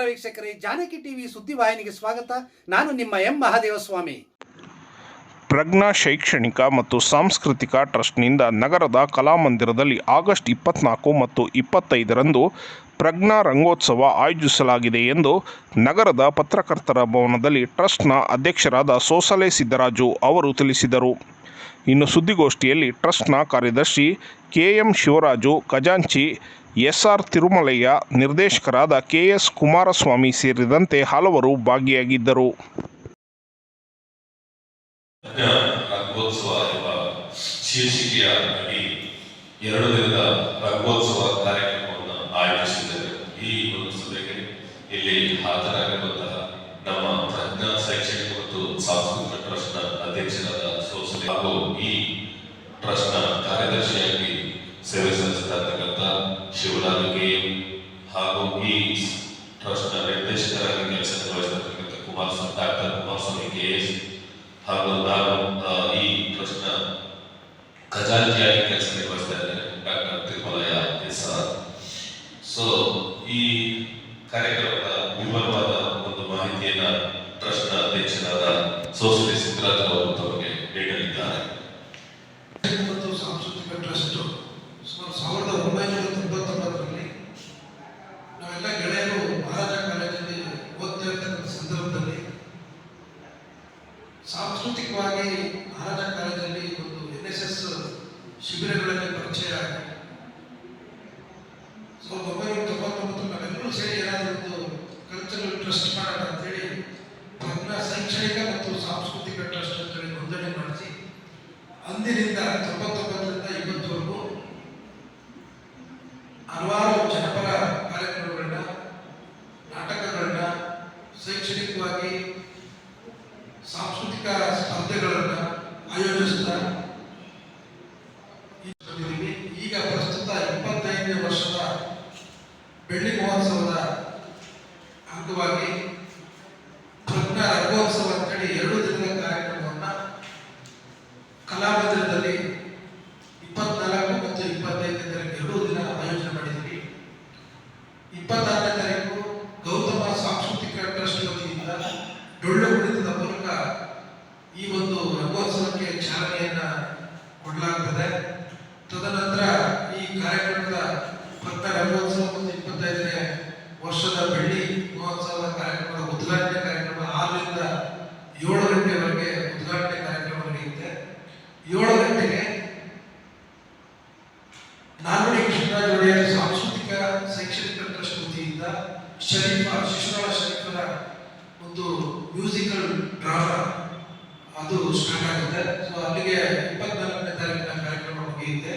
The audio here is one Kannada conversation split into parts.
ನಮಸ್ಕಾರ ವೀಕ್ಷಕರೇ, ಜಾನಕಿ ಟಿವಿ ಸುದ್ದಿವಾಹಿನಿಗೆ ಸ್ವಾಗತ. ನಾನು ನಿಮ್ಮ ಎಂ ಮಹಾದೇವಸ್ವಾಮಿ. ಪ್ರಜ್ಞಾ ಶೈಕ್ಷಣಿಕ ಮತ್ತು ಸಾಂಸ್ಕೃತಿಕ ಟ್ರಸ್ಟ್ನಿಂದ ನಗರದ ಕಲಾಮಂದಿರದಲ್ಲಿ ಆಗಸ್ಟ್ ಇಪ್ಪತ್ನಾಲ್ಕು ಮತ್ತು ಇಪ್ಪತ್ತೈದರಂದು ಪ್ರಜ್ಞಾ ರಂಗೋತ್ಸವ ಆಯೋಜಿಸಲಾಗಿದೆ ಎಂದು ನಗರದ ಪತ್ರಕರ್ತರ ಭವನದಲ್ಲಿ ಟ್ರಸ್ಟ್ನ ಅಧ್ಯಕ್ಷರಾದ ಸೋಸಲೆ ಸಿದ್ದರಾಜು ಅವರು ತಿಳಿಸಿದರು. ಇನ್ನು ಸುದ್ದಿಗೋಷ್ಠಿಯಲ್ಲಿ ಟ್ರಸ್ಟ್ನ ಕಾರ್ಯದರ್ಶಿ ಕೆ ಎಂ ಶಿವರಾಜು, ಖಜಾಂಚಿ ಎಸ್ ಆರ್ ತಿರುಮಲಯ್ಯ, ನಿರ್ದೇಶಕರಾದ ಕೆ ಎಸ್ ಕುಮಾರಸ್ವಾಮಿ ಸೇರಿದಂತೆ ಹಲವರು ಭಾಗಿಯಾಗಿದ್ದರು. ಇಲ್ಲಿ ಹಾಜರಾಗಿರುವಂತಹ ನಮ್ಮ ಪ್ರಜ್ಞಾ ಶೈಕ್ಷಣಿಕ ಮತ್ತು ಸಾಂಸ್ಕೃತಿಕ ಟ್ರಸ್ಟ್ನ ಅಧ್ಯಕ್ಷರಾದ ಸೋಸಲೆ ಹಾಗೂ ಈ ಟ್ರಸ್ಟ್ನ ಕಾರ್ಯದರ್ಶಿಯಾಗಿ ಸೇವೆ ಸಲ್ಲಿಸ್ತಾ ಇರ್ತಕ್ಕಂಥ ಕೆ ಹಾಗೂ ಈ ಟ್ರಸ್ಟ್ನ ನಿರ್ದೇಶಕರಾಗಿ ಕೆಲಸ ನಿರ್ವಹಿಸತಕ್ಕಂಥ Kumaraswamy, doctor Kumaraswamy K S ಹಾಗೂ ನಾನು ಈ ಟ್ರಸ್ಟ್ನ ಖಜಾಂಚಿಯಾಗಿ ಕೆಲಸ ನಿರ್ವಹಿಸ್ತಾ ಇದ್ದೇನೆ, ಡಾಕ್ಟರ್ ತಿರುಮಲಯ್ಯ ಎಸ್ ಸೊ ಈ ಕಾರ್ಯಕ್ರಮದ ವಿವರವಾದ ಒಂದು ಮಾಹಿತಿಯನ್ನ ಟ್ರಸ್ಟ್ನ ಅಧ್ಯಕ್ಷರಾದ ಸೋಸಲೆ ಸಿದ್ದರಾಜ್ ಅವರು ತಮಗೆ ನೀಡಲಿದ್ದಾರೆ ಮತ್ತು ಸಾಂಸ್ಕೃತಿಕ ಟ್ರಸ್ಟ್ ಸುಮಾರು ಸಾವಿರದ ಒಂಬೈನೂರ ತೊಂಬತ್ತೊಂಬತ್ತರಲ್ಲಿ ನಾವೆಲ್ಲ ಗೆಳೆಯರು ಮಹಾರಾಜ ಕಾಲೇಜಲ್ಲಿ ಓದ್ತಾ ಇರ್ತಕ್ಕಂಥ ಸಂದರ್ಭದಲ್ಲಿ ಸಾಂಸ್ಕೃತಿಕವಾಗಿ ಮಹಾರಾಜ ಕಾಲೇಜಲ್ಲಿ ಒಂದು ಎನ್ ಎಸ್ ಎಸ್ ಶಿಬಿರಗಳಲ್ಲಿ ಪರಿಚಯ ಆಗಿ ಸಾವಿರದ ಒಂಬೈನೂರ ತೊಂಬತ್ತೊಂಬತ್ತು ನಾವೆಲ್ಲರೂ ಸೇರಿ ಏನಾದರೂ ಒಂದು ಕಲ್ಚರಲ್ ಟ್ರಸ್ಟ್ ಮಾಡೋಣ ಅಂತೇಳಿ ಪ್ರಜ್ಞಾ ಶೈಕ್ಷಣಿಕ ಮತ್ತು ಸಾಂಸ್ಕೃತಿಕ ಟ್ರಸ್ಟ್ ಅಂತೇಳಿ ನೋಂದಣಿ ಮಾಡಿಸಿ ಅಂದಿನಿಂದ ತೊಂಬತ್ತೊಂಬತ್ತರಿಂದ ಇವತ್ತವರೆಗೂ ಹಲವಾರು ಜನಪರ ಕಾರ್ಯಕ್ರಮಗಳನ್ನ ನಾಟಕಗಳನ್ನ ಶೈಕ್ಷಣಿಕವಾಗಿ ಸಾಂಸ್ಕೃತಿಕ ಸ್ಪರ್ಧೆಗಳನ್ನ ಆಯೋಜಿಸ್ತಾ ಇದ್ದೀವಿ. ಈಗ ಪ್ರಸ್ತುತ ಇಪ್ಪತ್ತೈದನೇ ವರ್ಷದ ಬೆಳ್ಳಿ ಮಹೋತ್ಸವದ ಅಂಗವಾಗಿ ಪ್ರಜ್ಞಾ ರಂಗೋತ್ಸವ ಅಂತೇಳಿ ಎರಡು ದಿನದ ಕಾರ್ಯಕ್ರಮವನ್ನ ಕಲಾಮಂದಿರದಲ್ಲಿ ಇಪ್ಪತ್ನಾಲ್ಕು ಮತ್ತು ಇಪ್ಪತ್ತೈದನೇ ತಾರೀಕು ಎರಡೂ ದಿನ ಆಯೋಜನೆ ಮಾಡಿದ್ವಿ ಇಪ್ಪತ್ತಾರನೇ ತಾರೀಕು ಗೌತಮ ಸಾಂಸ್ಕೃತಿಕ ಟ್ರಸ್ಟ್ ವತಿಯಿಂದ ಡೊಳ್ಳು ಕುಣಿತದ ಮೂಲಕ ಈ ಒಂದು ರಂಗೋತ್ಸವಕ್ಕೆ ಚಾಲನೆಯನ್ನ ಕೊಡಲಾಗ್ತದೆ. ತದನಂತರ ಈ ಕಾರ್ಯಕ್ರಮದ ಭಕ್ತ ರಂಗೋತ್ಸವ ಮತ್ತು ಇಪ್ಪತ್ತೈದನೇ ವರ್ಷದ ಬೆಳ್ಳಿ ಮಹೋತ್ಸವದ ಕಾರ್ಯಕ್ರಮದ ಉದ್ಘಾಟನೆ ಕಾರ್ಯಕ್ರಮ ಆರರಿಂದ ಏಳು ಗಂಟೆವರೆಗೆ ಉದ್ಘಾಟನೆ ಕಾರ್ಯಕ್ರಮ ನಡೆಯುತ್ತೆ. ಏಳು ಗಂಟೆಗೆ ನಾಲ್ವಡಿ ಕೃಷ್ಣರಾಜ ಸಾಂಸ್ಕೃತಿಕ ಶೈಕ್ಷಣಿಕ ಟ್ರಸ್ಟ್ ವತಿಯಿಂದ ಶರೀಫ, ಶಿಶುನಾಳ ಶರೀಫರ ಒಂದು ಮ್ಯೂಸಿಕಲ್ ಡ್ರಾಮಾ ಅದು ಸ್ಟಾರ್ಟ್ ಆಗುತ್ತೆ. ಸೊ ಅಲ್ಲಿಗೆ ಇಪ್ಪತ್ನಾಲ್ಕನೇ ತಾರೀಕಿನ ಕಾರ್ಯಕ್ರಮ ಮುಗಿಯುತ್ತೆ.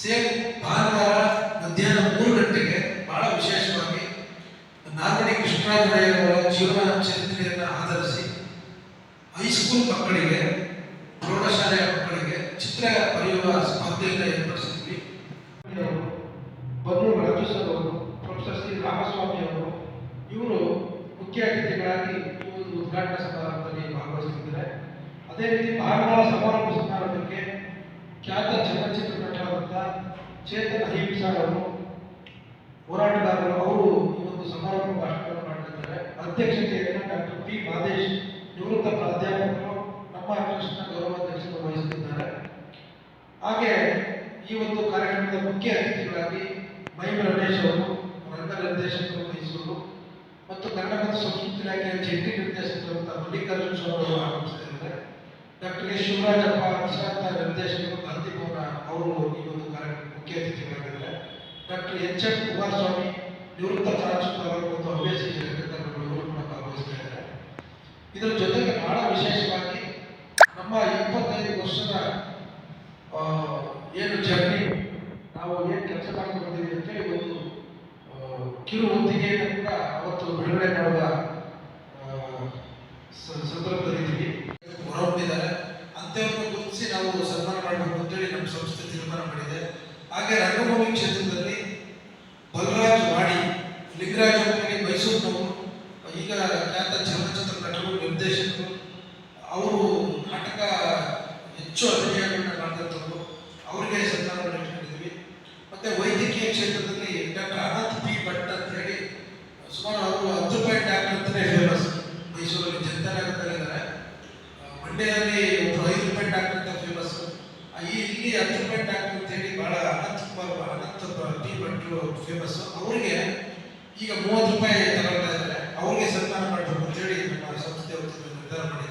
ಸೇಮ್ ಭಾನುವಾರ ಮಧ್ಯಾಹ್ನ ಮೂರು ಗಂಟೆಗೆ ಬಹಳ ವಿಶೇಷವಾಗಿ ನಾಲ್ವಡಿ ಕೃಷ್ಣರಾಜ ಜೀವನ ಚರಿತ್ರೆಯನ್ನು ಆಧರಿಸಿ ಹೈಸ್ಕೂಲ್ ಮಕ್ಕಳಿಗೆ, ಪ್ರೌಢಶಾಲೆಯ ಮಕ್ಕಳಿಗೆ ಚಿತ್ರ ಬರೆಯುವ ಸ್ಪರ್ಧೆಯನ್ನು ಏರ್ಪಡಿಸಿದ್ವಿ. ಬನ್ನೂರು ಅವರು ಪ್ರೊಫೆಸರ್ ಸಿ. ರಾಮಸ್ವಾಮಿ ಅವರು. ಇವರು ಮುಖ್ಯ ಅತಿಥಿಗಳಾಗಿ ಈ ಒಂದು ಉದ್ಘಾಟನಾ ಅದೇ ರೀತಿ ಭಾನುವಾರ ಸಮಾರಂಭ ಸಮಾರಂಭಕ್ಕೆ ಖ್ಯಾತ ಚಲನಚಿತ್ರ ನಟರಾದಂಥ ಚೇತನ್ ಅವರು, ಹೋರಾಟಗಾರರು, ಅವರು ಈ ಒಂದು ಸಮಾರಂಭ ಭಾಷಣವನ್ನು ಮಾಡಿದ್ದಾರೆ ಅಧ್ಯಕ್ಷತೆಯನ್ನು ಡಾಕ್ಟರ್ ಪಿ ಮಾದೇಶ್ ನಿವೃತ್ತ ಪ್ರಾಧ್ಯಾಪಕರು ನಮ್ಮ ಟ್ರಸ್ಟ್ನ ಗೌರವಾಧ್ಯಕ್ಷರು ವಹಿಸುತ್ತಿದ್ದಾರೆ. ಹಾಗೆ ಈ ಒಂದು ಕಾರ್ಯಕ್ರಮದ ಮುಖ್ಯ ಅತಿಥಿಗಳಾಗಿ ಮೈಮ್ ರಮೇಶ್ ಅವರು, ರಂಗ ನಿರ್ದೇಶಕರು ವಹಿಸುವರು. ಮತ್ತು ಕನ್ನಡ ಮತ್ತು ಸಂಸ್ಕೃತಿ ಇಲಾಖೆಯ ಜಂಟಿ ನಿರ್ದೇಶಕರಾದ ಮಲ್ಲಿಕಾರ್ಜುನ್ ಅವರು ಆಗಮಿಸುತ್ತಿದ್ದಾರೆ ಡಾಕ್ಟರ್ ಎಸ್ ಶಿವರಾಜಪ್ಪ ಪ್ರಶಾಂತ ನಿರ್ದೇಶಕರು ಭವನ ಅವರು ಈ ಒಂದು ಮುಖ್ಯ ಅತಿಥಿಗಳಾಗಿದ್ದಾರೆ. Doctor H. ಎನ್. ಕುಮಾರಸ್ವಾಮಿ ನಿವೃತ್ತ ಪ್ರಾಂಶುಪಾಲರು ಮತ್ತು ಹವ್ಯಾಸಿ ಜಗತ್ತವರು ಕೂಡ ಭಾಗವಹಿಸ್ತಾ ಇದ್ದಾರೆ. ಇದರ ಜೊತೆಗೆ ಬಹಳ ವಿಶೇಷವಾಗಿ ನಮ್ಮ ಇಪ್ಪತ್ತೈದು ವರ್ಷದ ಏನು ಜರ್ನಿ, ನಾವು ಏನು ಕೆಲಸ ಮಾಡ್ಕೊಂಡು ಬಂದಿದ್ದೀವಿ ಅಂತೇಳಿ ಒಂದು ಕಿರು ಹೊತ್ತಿಗೆಯನ್ನು ಕೂಡ ಅವತ್ತು ಬಿಡುಗಡೆ ಮಾಡುವ ಸಂದರ್ಭದಲ್ಲಿದ್ದೀವಿ ಅಂಥವ್ರನ್ನು ಗುರುತಿಸಿ ನಾವು ಸನ್ಮಾನ ಮಾಡಬೇಕು ಅಂತೇಳಿ ನಮ್ಮ ಸಂಸ್ಥೆ ತೀರ್ಮಾನ ಮಾಡಿದೆ. ಹಾಗೆ ರಂಗಭೂಮಿ ಕ್ಷೇತ್ರದಲ್ಲಿ ಬಲರಾಜ್ ವಾಡಿ ಲಿಂಗರಾಜ್ ಅವರಿಗೆ ಮೈಸೂರಿನವರು ಈಗ ಖ್ಯಾತ ಚಲನಚಿತ್ರ ನಟರು, ನಿರ್ದೇಶಕರು, ಅವರು ನಾಟಕ ಹೆಚ್ಚು ಅಭಿನಯಗಳನ್ನ ಮಾಡಿದಂಥವ್ರು ಅವರಿಗೆ ಸನ್ಮಾನವನ್ನು ಇಟ್ಕೊಂಡಿದ್ವಿ ಮತ್ತೆ ವೈದ್ಯಕೀಯ ಕ್ಷೇತ್ರದಲ್ಲಿ ಡಾಕ್ಟರ್ ಅನಂತ್ ಪಿ ಭಟ್ ಅಂತ ಹೇಳಿ ಸುಮಾರು ಇಲ್ಲಿ ಅಚ್ಚುಮೆಂಟ್ ಡಾಕ್ಟರ್ ಅಂತೇಳಿ ಬಹಳ ಅನಂತ್ ಕುಮಾರ್ ಅನಂತ್ ಟಿ ಫೇಮಸ್ ಅವರಿಗೆ ಈಗ ಮೂವತ್ತು ರೂಪಾಯಿ ತಗೊಳ್ತಾ ಇದ್ದಾರೆ. ಅವ್ರಿಗೆ ಸನ್ಮಾನ ಮಾಡಬೇಕು ಅಂತೇಳಿ ನಮ್ಮ ಸಂಸ್ಥೆ ನಿರ್ಧಾರ ಮಾಡಿದ್ದೀವಿ